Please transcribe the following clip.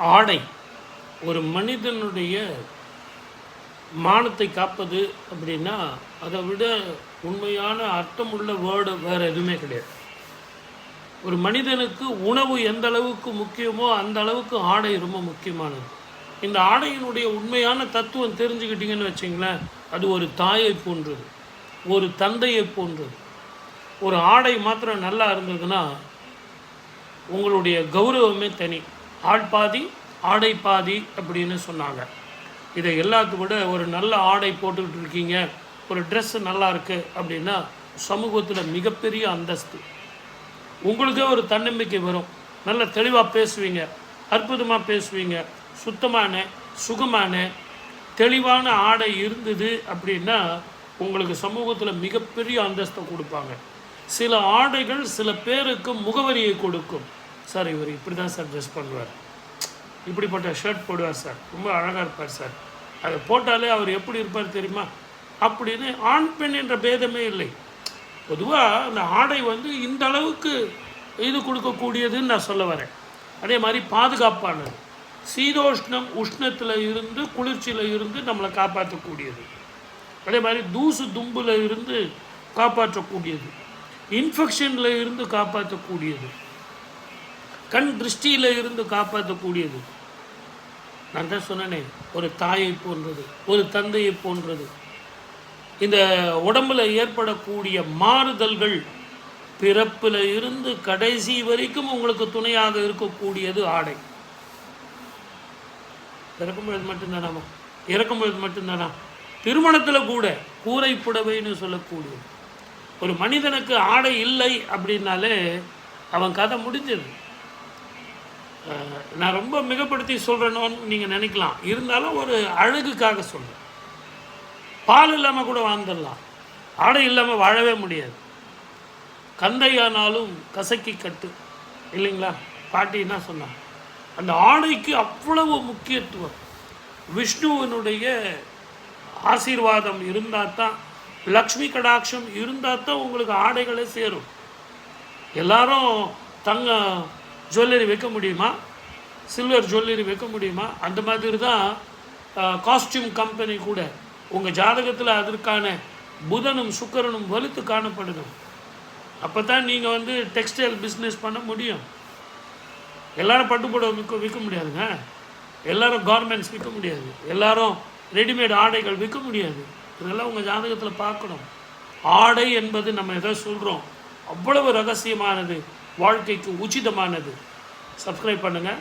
ஆடை. ஒரு மனிதனுடைய மானத்தை காப்பது அப்படின்னா அதை விட உண்மையான அர்த்தமுள்ள வேர்டு வேறு எதுவுமே கிடையாது. ஒரு மனிதனுக்கு உணவு எந்த அளவுக்கு முக்கியமோ அந்த அளவுக்கு ஆடை ரொம்ப முக்கியமானது. இந்த ஆடையினுடைய உண்மையான தத்துவம் தெரிஞ்சுக்கிட்டீங்கன்னு வச்சிங்களேன் அது ஒரு தாயை போன்றது ஒரு தந்தையை போன்றது. ஒரு ஆடை மாத்திரம் நல்லா இருந்ததுன்னா உங்களுடைய கௌரவமே தனி. ஆள் பாதி ஆடை பாதி அப்படின்னு சொன்னாங்க. இதை எல்லாத்த விட ஒரு நல்ல ஆடை போட்டுக்கிட்டு இருக்கீங்க ஒரு ட்ரெஸ்ஸு நல்லா இருக்குது அப்படின்னா சமூகத்தில் மிகப்பெரிய அந்தஸ்து. உங்களுக்கே ஒரு தன்னம்பிக்கை வரும். நல்ல தெளிவாக பேசுவீங்க அற்புதமாக பேசுவீங்க சுத்தமான சுகமான தெளிவான ஆடை இருந்தது அப்படின்னா உங்களுக்கு சமூகத்தில் மிகப்பெரிய அந்தஸ்தை கொடுப்பாங்க. சில ஆடைகள் சில பேருக்கு முகவரியை கொடுக்கும். சார் இவர் இப்படி தான் சார் ட்ரெஸ் பண்ணுவார். இப்படிப்பட்ட ஷர்ட் போடுவார் சார். ரொம்ப அழகாக இருப்பார் சார். அதை போட்டாலே அவர் எப்படி இருப்பார் தெரியுமா? அப்படின்னு ஆண் பெண் என்ற பேதமே இல்லை. பொதுவாக அந்த ஆடை வந்து இந்த அளவுக்கு இது கொடுக்கக்கூடியதுன்னு நான் சொல்ல வரேன். அதே மாதிரி பாதுகாப்பானது. சீதோஷ்ணம் உஷ்ணத்தில் இருந்து குளிர்ச்சியில் இருந்து நம்மளை காப்பாற்றக்கூடியது. அதே மாதிரி தூசு தும்பில் இருந்து காப்பாற்றக்கூடியது. இன்ஃபெக்ஷனில் இருந்து காப்பாற்றக்கூடியது. கண் திருஷ்டியில் இருந்து காப்பாற்றக்கூடியது. நான் தான் சொன்னேனே ஒரு தாயை போன்றது ஒரு தந்தையை போன்றது. இந்த உடம்புல ஏற்படக்கூடிய மாறுதல்கள் பிறப்பில் இருந்து கடைசி வரைக்கும் உங்களுக்கு துணையாக இருக்கக்கூடியது ஆடை. பிறக்கும்பொழுது மட்டும்தானாமா? இறக்கும்பொழுது மட்டும்தானா? திருமணத்தில் கூட கூரை புடவைன்னு சொல்லக்கூடியது. ஒரு மனிதனுக்கு ஆடை இல்லை அப்படின்னாலே அவன் கதை முடிஞ்சது. நான் ரொம்ப மிகப்படுத்தி சொல்கிறேனோன்னு நீங்கள் நினைக்கலாம். இருந்தாலும் ஒரு அழகுக்காக சொல்கிறேன் பால் இல்லாமல் கூட வாழ்ந்துடலாம். ஆடை இல்லாமல் வாழவே முடியாது. கந்தையானாலும் கசக்கி கட்டு. இல்லைங்களா? பாட்டி என்ன சொன்னாங்க அந்த ஆடைக்கு அவ்வளவு முக்கியத்துவம். விஷ்ணுவினுடைய ஆசீர்வாதம் இருந்தால் தான் லக்ஷ்மி கடாட்சம் இருந்தால் தான் உங்களுக்கு ஆடைகளே சேரும். எல்லாரும் தங்க ஜுவல்லரி வைக்க முடியுமா? சில்வர் ஜுவல்லரி வைக்க முடியுமா? அந்த மாதிரி தான் காஸ்டியூம் கம்பெனி கூட உங்கள் ஜாதகத்தில் அதற்கான புதனும் சுக்கரனும் வலுத்து காணப்படணும் அப்போ தான் நீங்கள் வந்து டெக்ஸ்டைல் பிஸ்னஸ் பண்ண முடியும். எல்லாரும் பட்டுப்புடவை விற்க விற்க முடியாதுங்க. எல்லாரும் கார்மெண்ட்ஸ் விற்க முடியாது. எல்லாரும் ரெடிமேட் ஆடைகள் விற்க முடியாது. இதெல்லாம் உங்கள் ஜாதகத்தில் பார்க்கணும். ஆடை என்பது நம்ம எதை சொல்கிறோம் அவ்வளவு ரகசியமானது. வாழ்க்கைக்கு உச்சிதமானது. சப்ஸ்கிரைப் பண்ணுங்கள்